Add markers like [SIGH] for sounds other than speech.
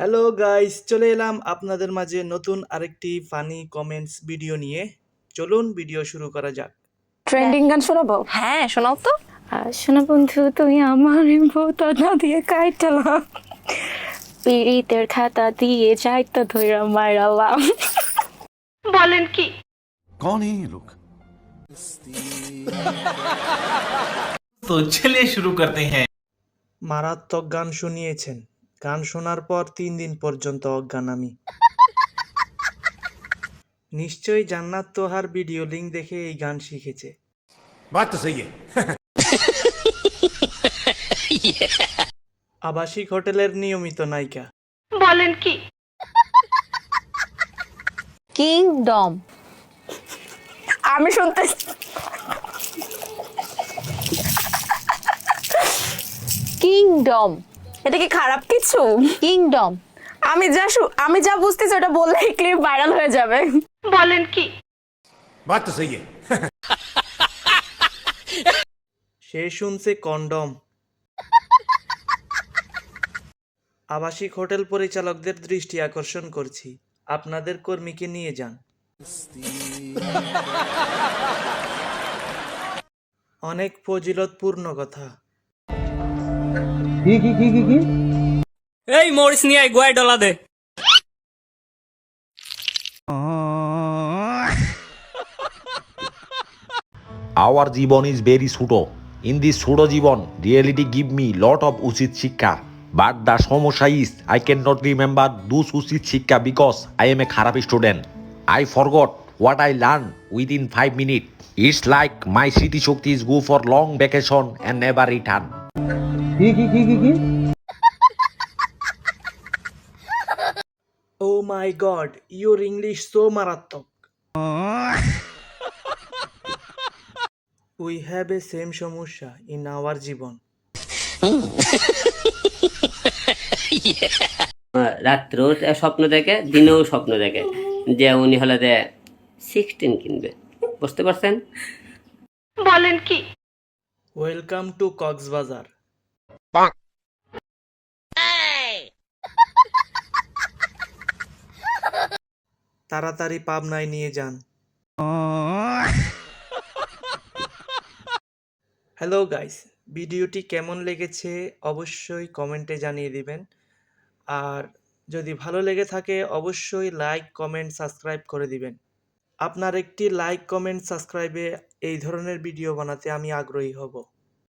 Hello guys চলে এলাম আপনাদের মাঝে নতুন আরেকটি ফানি কমেন্টস ভিডিও নিয়ে চলুন ভিডিও শুরু করা যাক ট্রেন্ডিং গান শোনাবো হ্যাঁ শোনাও তো আর শোনা বন্ধু তুই আমার বউতা না দিয়ে কাইটালাম পিড়িতের খাতা দিয়ে যাইতা ধইরা মাইরালাম বলেন কি कौन है ये लोग तो चलिए शुरू करते हैं মারাত্মক গান শুনিয়েছেন গান শোনার পর তিন দিন পর্যন্ত অজ্ঞান আমি। নিশ্চয়ই জান্নাত তোহার ভিডিও লিঙ্ক দেখে এই গান শিখেছে। [LAUGHS] আবাসিক হোটেলের নিয়মিত নায়িকা। বলেন কি? কিংডম। আমি শুনতে কিংডম। এটা কি খারাপ কিছু কিংডম আমি যা শু- আমি যা বুঝতেছি ওটা বললে ক্লিপ ভাইরাল হয়ে যাবে বলেন কি बात तो सही है সে শুনছে কন্ডম আবাসিক হোটেল পরিচালকদের দৃষ্টি আকর্ষণ করছি আপনাদের কর্মীকে নিয়ে যান অনেক ফজিলতপূর্ণ কথা এই মরিস নিয়ে গোয়ায় ডলা দে Our Jibon is very pseudo. In this pseudo Jibon, reality give me lot of Uchit Shikha. But the সমস্যা is I cannot remember those Uchit Shikha because I am a খারাপ student. I forgot what I learned within 5 minutes. It's like my স্মৃতি শক্তি is go for long vacation and never return. Oh my god your English so মারাত্মক। We have a same সমস্যা in our জীবন। রাত্রেও স্বপ্ন দেখে দিনেও স্বপ্ন দেখে। যে উনি হলে যে সিক্সটিন কিনবে। বুঝতে পারছেন? বলেন কি? ওয়েলকাম টু কক্সবাজার তাড়াতাড়ি পাবনায় নিয়ে যান হ্যালো গাইস ভিডিওটি কেমন লেগেছে অবশ্যই কমেন্টে জানিয়ে দিবেন। আর যদি ভালো লেগে থাকে অবশ্যই লাইক কমেন্ট সাবস্ক্রাইব করে দিবেন। আপনার একটি লাইক কমেন্ট সাবস্ক্রাইবে এই ধরনের ভিডিও বানাতে আমি আগ্রহী হব।